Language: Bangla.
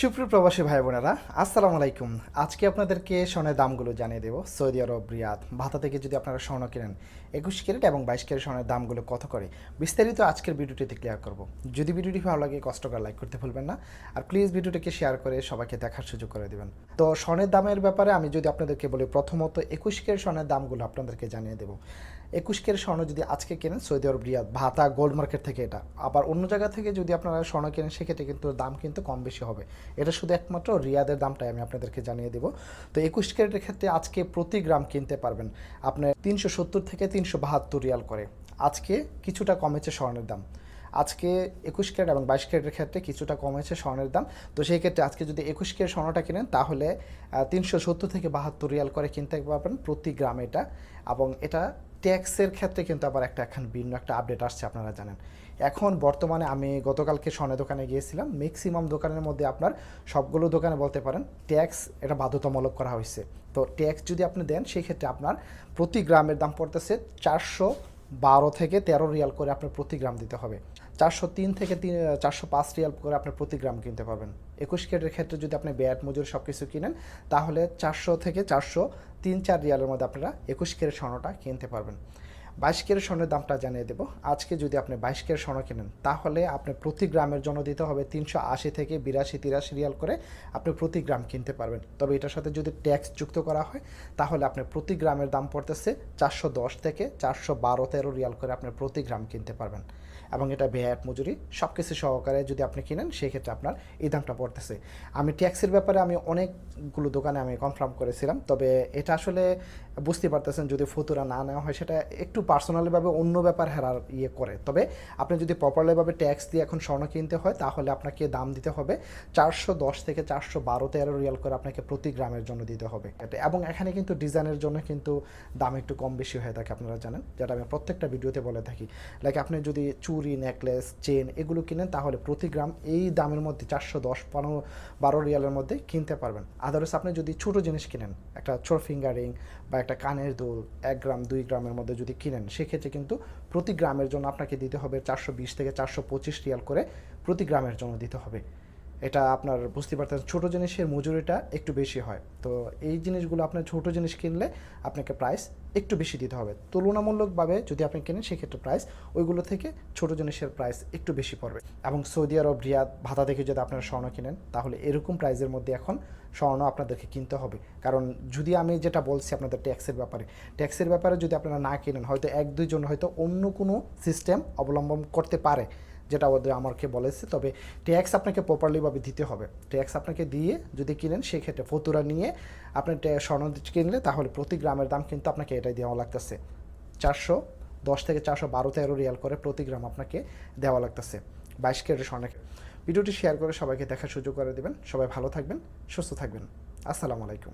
সুপ্রিয় প্রবাসী ভাই বোনেরা আসসালামু আলাইকুম। আজকে আপনাদেরকে স্বর্ণের দামগুলো জানিয়ে দেবো। সৌদি আরব, রিয়াদ, ভাতা থেকে যদি আপনারা স্বর্ণ কেনেন, একুশ ক্যারেট এবং বাইশ ক্যারেট স্বর্ণের দামগুলো কত করে, বিস্তারিত আজকের ভিডিওটিতে ক্লিয়ার করব। যদি ভিডিওটি ভালো লাগে কষ্ট করে লাইক করতে ভুলবেন না। আর প্লিজ ভিডিওটিকে শেয়ার করে সবাইকে দেখার সুযোগ করে দেবেন। তো স্বর্ণের দামের ব্যাপারে আমি যদি আপনাদেরকে বলি, প্রথমত একুশ ক্যারেট স্বর্ণের দামগুলো আপনাদেরকে জানিয়ে দেবো। একুশ কের স্বর্ণ যদি আজকে কেনেন, সৌদি আরব, রিয়াদ, ভাতা গোল্ড মার্কেট থেকে এটা। আবার অন্য জায়গা থেকে যদি আপনারা স্বর্ণ কেনেন, সেক্ষেত্রে কিন্তু দাম কিন্তু কম বেশি হবে। এটা শুধু একমাত্র রিয়াদের দামটাই আমি আপনাদেরকে জানিয়ে দেবো। তো একুশ ক্যারেটের ক্ষেত্রে আজকে প্রতি গ্রাম কিনতে পারবেন আপনার তিনশো সত্তর থেকে তিনশো বাহাত্তর রিয়াল করে। আজকে কিছুটা কমেছে স্বর্ণের দাম। আজকে একুশ ক্যারেট এবং বাইশ ক্যারেটের ক্ষেত্রে কিছুটা কমেছে স্বর্ণের দাম। তো সেই ক্ষেত্রে আজকে যদি একুশ ক্যারেট স্বর্ণটা কিনেন, তাহলে তিনশো সত্তর থেকে বাহাত্তর রিয়াল করে কিনতে পারবেন প্রতি গ্রাম এটা। এবং এটা ট্যাক্সের ক্ষেত্রে কিন্তু আবার একটা এখন ভিন্ন একটা আপডেট আসছে, আপনারা জানেন। এখন বর্তমানে আমি গতকালকে স্বর্ণের দোকানে গিয়েছিলাম। ম্যাক্সিমাম দোকানের মধ্যে আপনার সবগুলো দোকানে বলতে পারেন, ট্যাক্স এটা বাধ্যতামূলক করা হয়েছে। তো ট্যাক্স যদি আপনি দেন, সেই ক্ষেত্রে আপনার প্রতি গ্রামের দাম পড়তেছে চারশো বারো থেকে তেরো রিয়াল করে আপনার প্রতি গ্রাম দিতে হবে। চারশো তিন থেকে তিন চারশো পাঁচ রিয়াল করে আপনার প্রতি গ্রাম কিনতে পারবেন। একুশ কেটের ক্ষেত্রে যদি আপনি ব্যাট, মজুর সব কিছু কিনেন, তাহলে চারশো থেকে চারশো তিন, চার রিয়ালের মধ্যে আপনারা একুশ কেটের স্বর্ণটা কিনতে পারবেন। বাইশ ক্যারেট স্বর্ণের দামটা জানিয়ে দেবো। আজকে যদি আপনি বাইশ ক্যারেট স্বর্ণ কেনেন, তাহলে আপনি প্রতি গ্রামের জন্য দিতে হবে তিনশো আশি থেকে বিরাশি তিরাশি রিয়াল করে আপনি প্রতি গ্রাম কিনতে পারবেন। তবে এটার সাথে যদি ট্যাক্স যুক্ত করা হয়, তাহলে আপনার প্রতি গ্রামের দাম পড়তেছে চারশো দশ থেকে চারশো বারো তেরো রিয়াল করে আপনি প্রতি গ্রাম কিনতে পারবেন। এবং এটা ভ্যাট মজুরি সব কিছু সহকারে যদি আপনি কিনেন, সেক্ষেত্রে আপনার এই দামটা পড়তেছে। আমি ট্যাক্সের ব্যাপারে আমি অনেকগুলো দোকানে আমি কনফার্ম করেছিলাম, তবে এটা আসলে বুঝতে পারতেছেন, যদি ফতুরা না নেওয়া হয়, সেটা একটু পার্সোনালিভাবে অন্য ব্যাপার হেরার ইয়ে করে। তবে আপনি যদি প্রপারলিভাবে ট্যাক্স দিয়ে এখন স্বর্ণ কিনতে হয়, তাহলে আপনাকে দাম দিতে হবে চারশো দশ থেকে চারশো বারো তেরো রিয়াল করে আপনাকে প্রতি গ্রামের জন্য দিতে হবে। এবং এখানে কিন্তু ডিজাইনের জন্য কিন্তু দাম একটু কম বেশি হয়ে থাকে, আপনারা জানেন, যেটা আমি প্রত্যেকটা ভিডিওতে বলে থাকি। লাইক আপনি যদি চুরি নেকলেস চেন এগুলো কিনেন, তাহলে প্রতি গ্রাম এই দামের মধ্যে চারশো দশ, পনেরো, বারো রিয়ালের মধ্যে কিনতে পারবেন। আদারস আপনি যদি ছোটো জিনিস কিনেন, একটা ছোট ফিঙ্গারিং বা একটা কানের দুল, এক গ্রাম, দুই গ্রামের মধ্যে যদি কিনেন সেক্ষেত্রে কিন্তু প্রতি গ্রামের জন্য আপনাকে দিতে হবে চারশো বিশ থেকে চারশো পঁচিশ রিয়াল করে প্রতি গ্রামের জন্য দিতে হবে। এটা আপনার বুঝতে পারতেন ছোটো জিনিসের মজুরিটা একটু বেশি হয়। তো এই জিনিসগুলো আপনার ছোটো জিনিস কিনলে আপনাকে প্রাইস একটু বেশি দিতে হবে। তুলনামূলকভাবে যদি আপনি কেনেন, সেক্ষেত্রে প্রাইস ওইগুলো থেকে ছোটো জিনিসের প্রাইস একটু বেশি পড়বে। এবং সৌদি আরব, রিয়াদ, ভাতা থেকে যদি আপনারা স্বর্ণ কিনেন, তাহলে এরকম প্রাইসের মধ্যে এখন স্বর্ণ আপনাদেরকে কিনতে হবে। কারণ যদি আমি যেটা বলছি আপনাদের ট্যাক্সের ব্যাপারে ট্যাক্সের ব্যাপারে যদি আপনারা না কিনেন, হয়তো এক দুইজন হয়তো অন্য কোনো সিস্টেম অবলম্বন করতে পারে। যেটা ওদের আমাকে বলেছে, তবে ট্যাক্স আপনাকে প্রপারলিভাবে দিতে হবে। ট্যাক্স আপনাকে দিয়ে যদি কিনেন, সেক্ষেত্রে ফতুরা নিয়ে আপনি স্বর্ণ কিনলে তাহলে প্রতি গ্রামের দাম কিন্তু আপনাকে এটাই দেওয়া লাগতেছে। চারশো, দশ থেকে চারশো বারো তেরো রিয়াল করে প্রতি গ্রাম আপনাকে দেওয়া লাগতেছে, বাইশ ক্যারেটের স্বর্ণের। ভিডিওটি শেয়ার করে সবাইকে দেখার সুযোগ করে দেবেন। সবাই ভালো থাকবেন, সুস্থ থাকবেন। আসসালামু আলাইকুম।